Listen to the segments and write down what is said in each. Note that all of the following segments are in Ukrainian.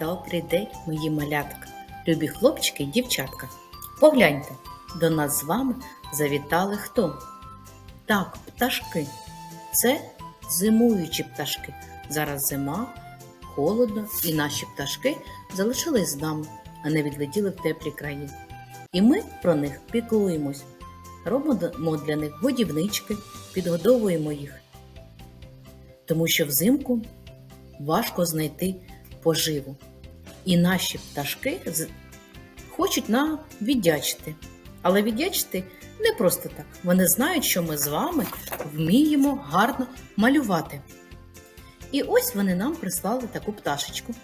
Добрий день, мої малятка, любі хлопчики і дівчатка. Погляньте, до нас з вами завітали хто? Так, пташки. Це зимуючі пташки. Зараз зима, холодно, і наші пташки залишились з нами, а не відлетіли в теплі краї. І ми про них піклуємось. Робимо для них годівнички, підгодовуємо їх. Тому що взимку важко знайти поживу. І наші пташки хочуть нам віддячити. Але віддячити не просто так. Вони знають, що ми з вами вміємо гарно малювати. І ось вони нам прислали таку пташечку.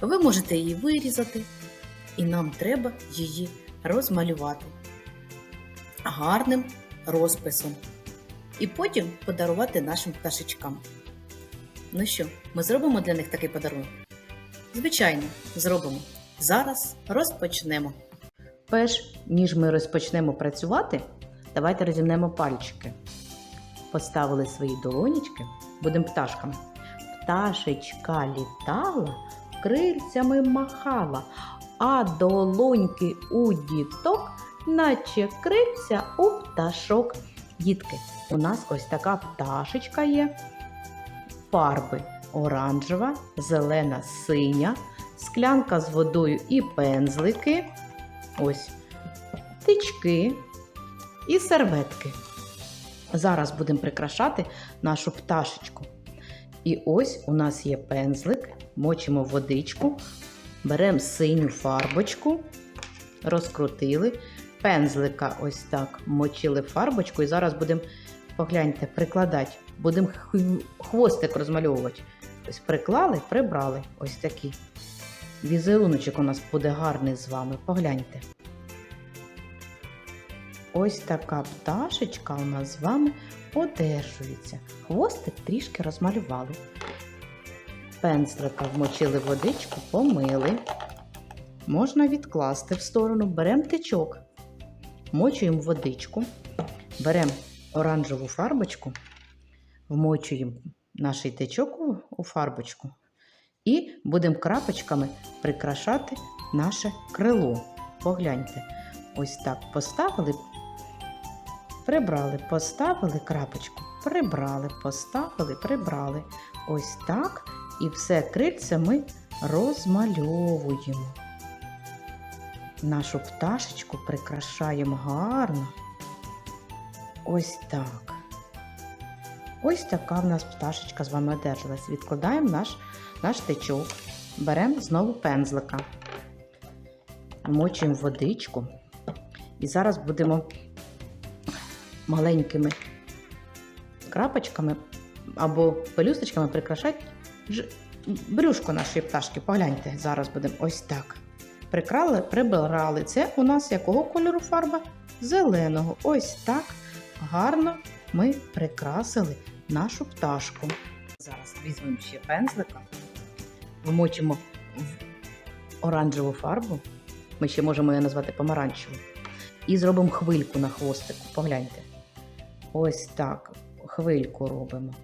Ви можете її вирізати, і нам треба її розмалювати гарним розписом. І потім подарувати нашим пташечкам. Ну що, ми зробимо для них такий подарунок? Звичайно, зробимо. Зараз розпочнемо. Перш ніж ми розпочнемо працювати, давайте розімнемо пальчики. Поставили свої долонічки, будемо пташками. Пташечка літала, крильцями махала, а долоньки у діток, наче крильця у пташок. Дітки, у нас ось така пташечка є фарби оранжева, зелена, синя, склянка з водою і пензлики, ось тички і серветки. Зараз будемо прикрашати нашу пташечку. І ось у нас є пензлик, мочимо водичку, беремо синю фарбочку, розкрутили. Пензлика ось так мочили фарбочку, і зараз будемо, погляньте, прикладати. Будемо хвостик розмальовувати. Ось приклали, прибрали. Ось такий. Візеруночок у нас буде гарний з вами. Погляньте. Ось така пташечка у нас з вами одержується. Хвостик трішки розмалювали. Пензлика вмочили водичку, помили. Можна відкласти в сторону. Беремо тичок, мочуємо водичку, беремо оранжеву фарбочку, вмочуємо наш тичок у, у фарбочку і будемо крапочками прикрашати наше крило. Погляньте, ось так поставили, прибрали, поставили крапочку, прибрали, поставили, прибрали. Ось так. І все крильце ми розмальовуємо. Нашу пташечку прикрашаємо гарно. Ось так. Ось така в нас пташечка з вами одержалась. Відкладаємо наш, наш тичок, беремо знову пензлика, мочуємо водичку. І зараз будемо маленькими крапочками або пелюсточками прикрашати брюшко нашої пташки. Погляньте, зараз будемо ось так. Прикрали, прибирали. Це у нас якого кольору фарба? Зеленого. Ось так гарно ми прикрасили нашу пташку. Зараз візьмемо ще пензлика, вмочимо в оранжеву фарбу. Ми ще можемо її назвати помаранчевою. І зробимо хвильку на хвостику. Погляньте. Ось так. Хвильку робимо.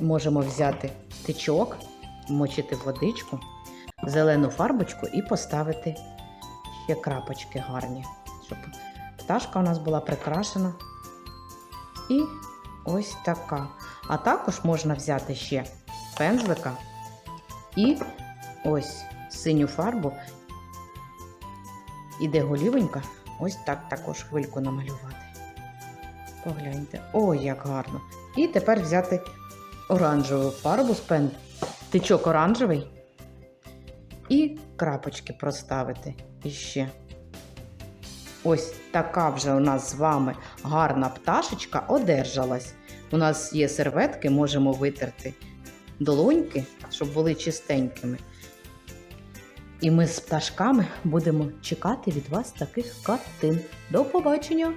Можемо взяти тичок, вмочити водичку, зелену фарбочку і поставити ще крапочки гарні, щоб пташка у нас була прикрашена. І ось така. А також можна взяти ще пензлика і ось синю фарбу. Іде голівенька, ось так також хвильку намалювати. Погляньте, ой, як гарно. І тепер взяти оранжеву фарбу з пен... тичок оранжевий і крапочки проставити іще. Ось така вже у нас з вами гарна пташечка одержалась. У нас є серветки, можемо витерти долоньки, щоб були чистенькими. І ми з пташками будемо чекати від вас таких картин. До побачення!